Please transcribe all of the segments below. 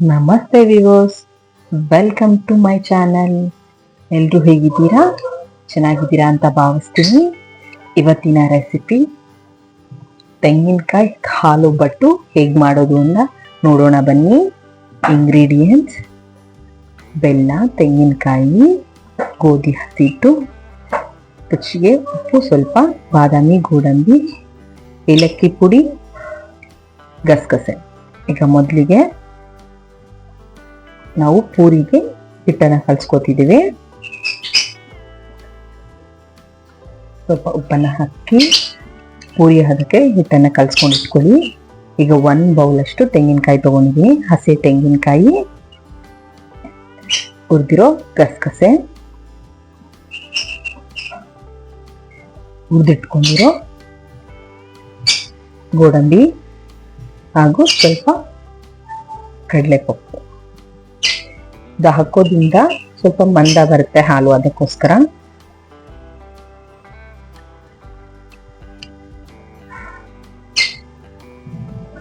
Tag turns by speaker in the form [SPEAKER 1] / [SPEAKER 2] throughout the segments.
[SPEAKER 1] ನಮಸ್ತೆ ವಿವೋಸ್ welcome to my channel ಎಲ್ಲರೂ ಹೇಗಿದ್ದೀರಾ? ಚೆನ್ನಾಗಿದ್ದೀರಾ ಅಂತ ಭಾವಿಸ್ತೀನಿ. ಇವತ್ತಿನ ರೆಸಿಪಿ ತೆಂಗಿನಕಾಯಿ ಹಾಲು ಬಟ್ಟು ಹೇಗೆ ಮಾಡೋದು ಅಂತ ನೋಡೋಣ ಬನ್ನಿ. ಇಂಗ್ರೀಡಿಯೆಂಟ್ಸ್ ಬೆಲ್ಲ, ತೆಂಗಿನಕಾಯಿ, ಗೋಧಿ ಹಸಿಟ್ಟು, ರುಚಿಗೆ ಉಪ್ಪು, ಸ್ವಲ್ಪ ಬಾದಾಮಿ, ಗೋಡಂಬಿ, ಏಲಕ್ಕಿ ಪುಡಿ, ಗಸಗಸೆ. ಈಗ ಮೊದಲಿಗೆ ನಾವು ಪೂರಿಗೆ ಹಿಟ್ಟನ್ನ ಕಲ್ಸ್ಕೊತಿದ್ದೀವಿ. ಸ್ವಲ್ಪ ಉಪ್ಪನ್ನ ಹಾಕಿ ಪೂರಿ ಅದಕ್ಕೆ ಹಿಟ್ಟನ್ನ ಕಲ್ಸ್ಕೊಂಡು ಇಟ್ಕೊಳ್ಳಿ ಈಗ ಒಂದು ಬೌಲಷ್ಟು ತೆಂಗಿನಕಾಯಿ ತಗೊಂಡಿದ್ದೀನಿ ಹಸಿ ತೆಂಗಿನಕಾಯಿ, ಹುರಿದಿರೋ ಗಸಗಸೆ, ಹುರಿದಿಟ್ಕೊಂಡಿರೋ ಗೋಡಂಬಿ ಹಾಗೂ ಸ್ವಲ್ಪ ಕಡಲೆಪಪ್ಪು. ಇದು ಹಾಕೋದ್ರಿಂದ ಸ್ವಲ್ಪ ಮಂದ ಬರುತ್ತೆ ಹಾಲು ಅದಕ್ಕೋಸ್ಕರ.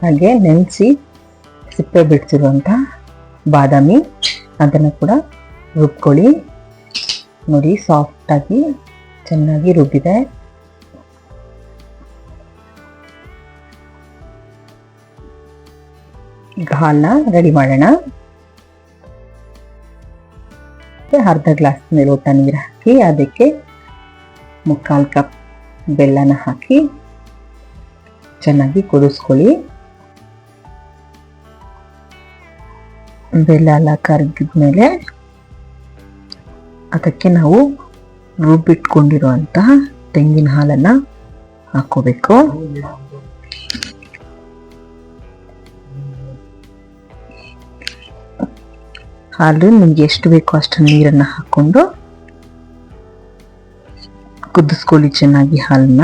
[SPEAKER 1] ಹಾಗೆ ನೆನೆಸಿ ಸಿಪ್ಪೆ ಬಿಡ್ತಿರುವಂಥ ಬಾದಾಮಿ, ಅದನ್ನು ಕೂಡ ರುಬ್ಕೊಳ್ಳಿ. ನೋಡಿ ಸಾಫ್ಟ್ ಆಗಿ ಚೆನ್ನಾಗಿ ರುಬ್ಬಿದೆ. ಈಗ ಹಾಲನ್ನ ರೆಡಿ ಮಾಡೋಣ. ಅರ್ಧ ಗ್ಲಾಸ್ ಲೋಟ ನೀರು ಹಾಕಿ, ಅದಕ್ಕೆ ಮುಕ್ಕಾಲು ಕಪ್ ಬೆಲ್ಲನ ಹಾಕಿ ಚೆನ್ನಾಗಿ ಕುದಿಸ್ಕೊಳ್ಳಿ. ಬೆಲ್ಲ ಎಲ್ಲ ಕರಗಿದ್ಮೇಲೆ ಅದಕ್ಕೆ ನಾವು ರುಬ್ಬಿಟ್ಕೊಂಡಿರುವಂತಹ ತೆಂಗಿನ ಹಾಲನ್ನ ಹಾಕೋಬೇಕು ಹಾಲು ನಿಮ್ಗೆ ಎಷ್ಟು ಬೇಕೋ ಅಷ್ಟು ನೀರನ್ನ ಹಾಕೊಂಡು ಕುದಿಸ್ಕೊಳ್ಳಿ ಚೆನ್ನಾಗಿ ಹಾಲನ್ನ.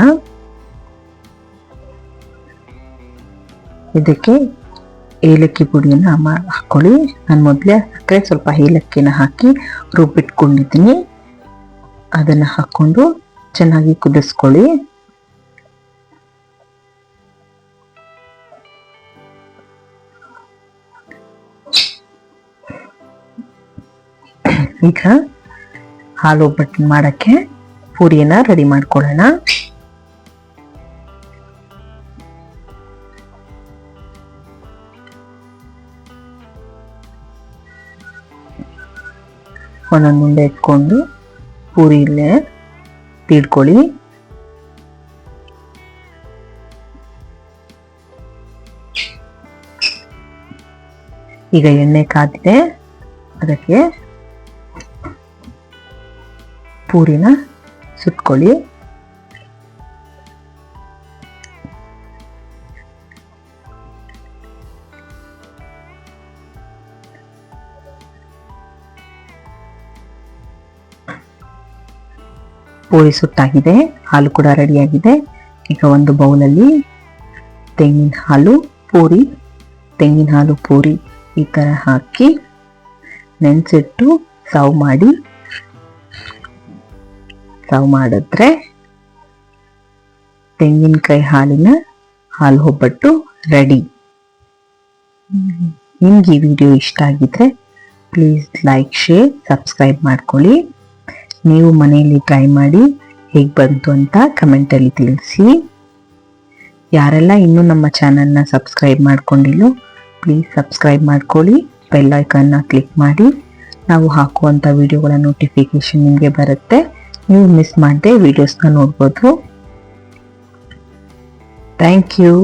[SPEAKER 1] ಇದಕ್ಕೆ ಏಲಕ್ಕಿ ಪುಡಿಯನ್ನು ಹಾಕ್ಕೊಳ್ಳಿ ನಾನು ಮೊದಲೇ ಸಕ್ಕರೆ ಸ್ವಲ್ಪ ಏಲಕ್ಕಿನ ಹಾಕಿ ರುಬ್ಬಿಟ್ಕೊಂಡಿದ್ದೀನಿ. ಅದನ್ನ ಹಾಕ್ಕೊಂಡು ಚೆನ್ನಾಗಿ ಕುದಿಸ್ಕೊಳ್ಳಿ. ಈಗ ಹಾಲು ಒಬ್ಬಟ್ಟು ಮಾಡಕ್ಕೆ ಪೂರಿಯನ್ನ ರೆಡಿ ಮಾಡ್ಕೊಳ್ಳೋಣ. ಒಂದೊಂದು ಮುಂದೆ ಇಟ್ಕೊಂಡು ಪೂರಿ ಇಲ್ಲೇ ತೀಡ್ಕೊಳ್ಳಿ. ಈಗ ಎಣ್ಣೆ ಕಾದಿದೆ, ಅದಕ್ಕೆ ಪೂರಿನ ಸುಟ್ಕೊಳ್ಳಿ. ಪೂರಿ ಸುಟ್ಟಾಗಿದೆ, ಹಾಲು ಕೂಡ ರೆಡಿಯಾಗಿದೆ. ಈಗ ಒಂದು ಬೌಲಲ್ಲಿ ತೆಂಗಿನ ಹಾಲು, ಪೂರಿ, ತೆಂಗಿನ ಹಾಲು, ಪೂರಿ ಈ ಥರ ಹಾಕಿ ನೆನೆಸಿಟ್ಟು ಸರ್ವ್ ಮಾಡಿ. ಸರ್ವ್ ಮಾಡಿದ್ರೆ ತೆಂಗಿನಕಾಯಿ ಹಾಲಿನ ಹಾಲು ಒಬ್ಬಟ್ಟು ರೆಡಿ ನಿಮ್ಗೆ ಈ ವಿಡಿಯೋ ಇಷ್ಟ ಆಗಿದ್ರೆ ಪ್ಲೀಸ್ ಲೈಕ್ ಶೇರ್ ಸಬ್ಸ್ಕ್ರೈಬ್ ಮಾಡ್ಕೊಳ್ಳಿ. ನೀವು ಮನೆಯಲ್ಲಿ ಟ್ರೈ ಮಾಡಿ ಹೇಗೆ ಬಂತು ಅಂತ ಕಮೆಂಟಲ್ಲಿ ತಿಳಿಸಿ. ಯಾರೆಲ್ಲ ಇನ್ನೂ ನಮ್ಮ ಚಾನಲ್ನ ಸಬ್ಸ್ಕ್ರೈಬ್ ಮಾಡ್ಕೊಂಡಿಲ್ಲೋ ಪ್ಲೀಸ್ ಸಬ್ಸ್ಕ್ರೈಬ್ ಮಾಡ್ಕೊಳ್ಳಿ. ಬೆಲ್ ಐಕನ್ನ ಕ್ಲಿಕ್ ಮಾಡಿ. ನಾವು ಹಾಕುವಂಥ ವಿಡಿಯೋಗಳ ನೋಟಿಫಿಕೇಶನ್ ನಿಮಗೆ ಬರುತ್ತೆ. ನೀವು ಮಿಸ್ ಮಾಡದೆ ವಿಡಿಯೋಸ್ನ ನೋಡ್ಬೋದು. Thank you